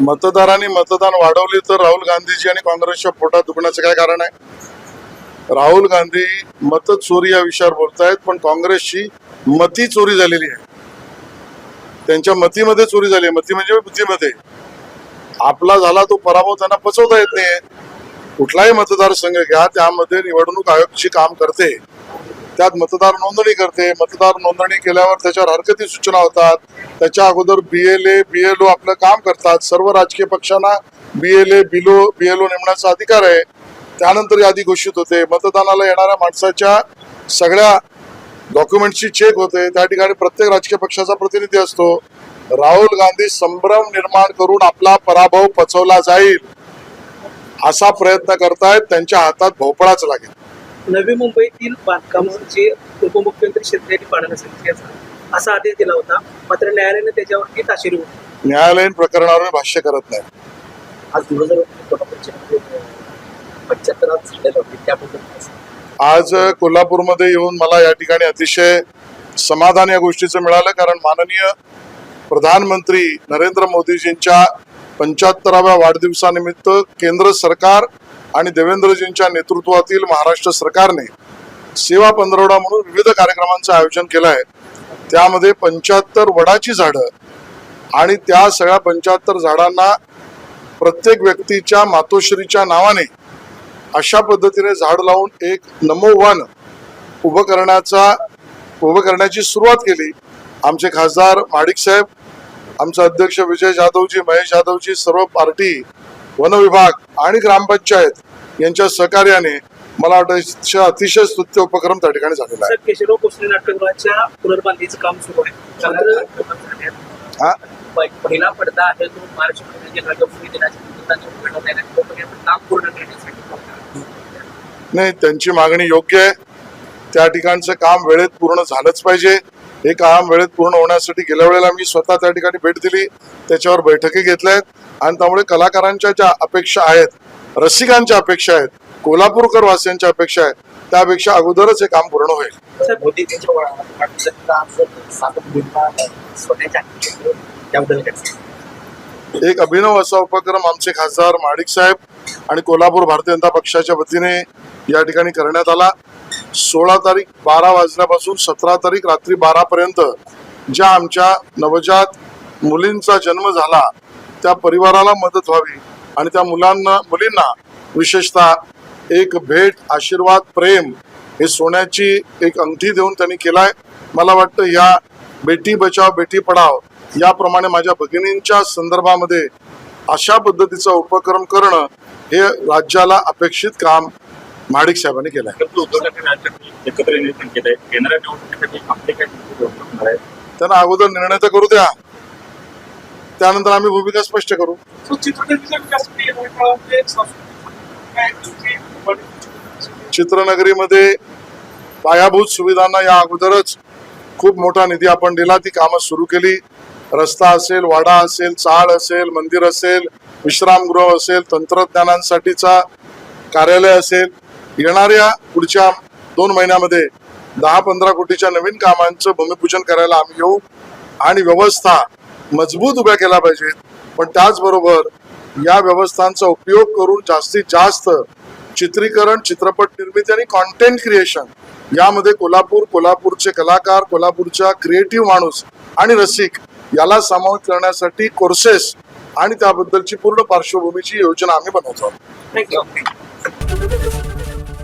मतदारांनी मतदान वाढवले तर राहुल गांधीजी आणि काँग्रेसच्या पोटात दुखण्याचं काय कारण आहे? राहुल गांधी मत चोरी या विषयावर बोलतायत पण काँग्रेसची मती चोरी झालेली आहे. त्यांच्या मतीमध्ये चोरी झाली आहे. मती म्हणजे बुद्धीमध्ये आपला झाला तो पराभव त्यांना पचवता येत नाही कुठलाही मतदारसंघ घ्या त्यामध्ये निवडणूक आयोगची काम करते. त्यात मतदार नोंदणी करते. मतदार नोंदणी केल्यावर त्याच्यावर हरकती सूचना होतात. त्याच्या अगोदर बी एल ए बी एल ओ आपलं काम करतात. सर्व राजकीय पक्षांना B L A below B L O नेमण्याचा अधिकार आहे. त्यानंतर यादी घोषित होते. मतदानाला येणाऱ्या माणसाच्या सगळ्या डॉक्युमेंटची चेक होते. त्या ठिकाणी प्रत्येक राजकीय पक्षाचा प्रतिनिधी असतो. राहुल गांधी संभ्रम निर्माण करून आपला पराभव पचवला जाईल असा प्रयत्न करतायत. त्यांच्या हातात भोपळाच लागेल. नवी मुंबईतील बांधकामांचे उपमुख्यमंत्री शेतकरी पाडण्यासाठी याचा असा आदेश दिला होता. मात्र न्यायालयाने त्याच्यावरती ताशेरी होती न्यायालयीन प्रकरणावर भाष्य करत नाही. आज त्याबद्दल आज कोल्हापूरमध्ये येऊन मला या ठिकाणी अतिशय समाधान या गोष्टीचं मिळालं कारण माननीय प्रधानमंत्री नरेंद्र मोदीजींच्या पंच्याहत्तराव्या वाढदिवसानिमित्त केंद्र सरकार आणि देवेंद्रजींच्या नेतृत्वातील महाराष्ट्र सरकारने सेवा पंधरवडा म्हणून विविध कार्यक्रमांचं आयोजन केलं आहे. त्यामध्ये पंच्याहत्तर वडाची झाडं आणि त्या सगळ्या पंच्याहत्तर झाडांना प्रत्येक व्यक्तीच्या मातोश्रीच्या नावाने अशा पद्धतीने झाड लावून एक नमो वन उभं करण्याचा उभं करण्याची सुरुवात केली. आमचे खासदार माडिक साहेब आमचे अध्यक्ष विजय जाधवजी महेश जाधवजी सर्व पार्टी वन विभाग आणि ग्रामपंचायत यांच्या सहकार्याने मला वाटतं अतिशय- अतिशय स्तुत्य उपक्रम त्या ठिकाणी झालेला आहे. केशवराव नाट्यगृहाच्या पुनर्बांधणीचं काम सुरू आहे. हा? पहिला पडदा आहे तो नाही त्यांची मागणी योग्य आहे. त्या ठिकाणचं काम वेळेत पूर्ण झालंच पाहिजे. हे काम वेळेत पूर्ण होण्यासाठी गेल्या वेळेला मी स्वतः त्या ठिकाणी भेट दिली त्याच्यावर बैठकी घेतल्या आहेत आणि त्यामुळे कलाकारांच्या ज्या अपेक्षा आहेत रसिकांच्या अपेक्षा आहेत कोल्हापूरकर वासियांच्या अपेक्षा आहेत त्यापेक्षा अगोदरच हे काम पूर्ण होईल? एक अभिनव असा उपक्रम आमचे खासदार माडिक साहेब आणि कोल्हापूर भारतीय जनता पक्षाच्या वतीने या ठिकाणी करण्यात आला. सोळा तारीख बारा वाजल्यापासून सतरा तारीख रात्री बारापर्यंत ज्या आमच्या नवजात मुलींचा जन्म झाला त्या परिवाराला मदत व्हावी आणि त्या मुलांना मुलींना विशेषतः एक भेट आशीर्वाद प्रेम हे सोन्याची एक अंगठी देऊन त्यांनी केलाय. मला वाटतं या बेटी बचाव बेटी पढाव याप्रमाणे माझ्या भगिनींच्या संदर्भामध्ये अशा पद्धतीचा उपक्रम करणं हे राज्याला अपेक्षित काम महाडिक साहेबांनी आहे त्यांना अगोदर निर्णय तर करू द्या. त्यानंतर आम्ही भूमिका स्पष्ट करू. चित्रनगरीमध्ये पायाभूत सुविधांना या अगोदरच खूप मोठा निधी आपण दिला. ती कामं सुरू केली. रस्ता असेल वाडा असेल चाळ असेल मंदिर असेल विश्रामगृह असेल तंत्रज्ञानांसाठीचा कार्यालय असेल. येणाऱ्या पुढच्या दोन महिन्यामध्ये दहा पंधरा कोटीच्या नवीन कामांचं भूमिपूजन करायला आम्ही येऊ. आणि व्यवस्था मजबूत उभ्या केल्या पाहिजेत. पण त्याचबरोबर या व्यवस्थांचा उपयोग करून जास्तीत जास्त चित्रीकरण चित्रपट निर्मिती आणि कॉन्टेंट क्रिएशन यामध्ये कोल्हापूर कोल्हापूरचे कलाकार कोल्हापूरच्या क्रिएटिव्ह माणूस आणि रसिक याला सामावून करण्यासाठी कोर्सेस आणि त्याबद्दलची पूर्ण पार्श्वभूमीची योजना आम्ही बनवतो. थँक्यू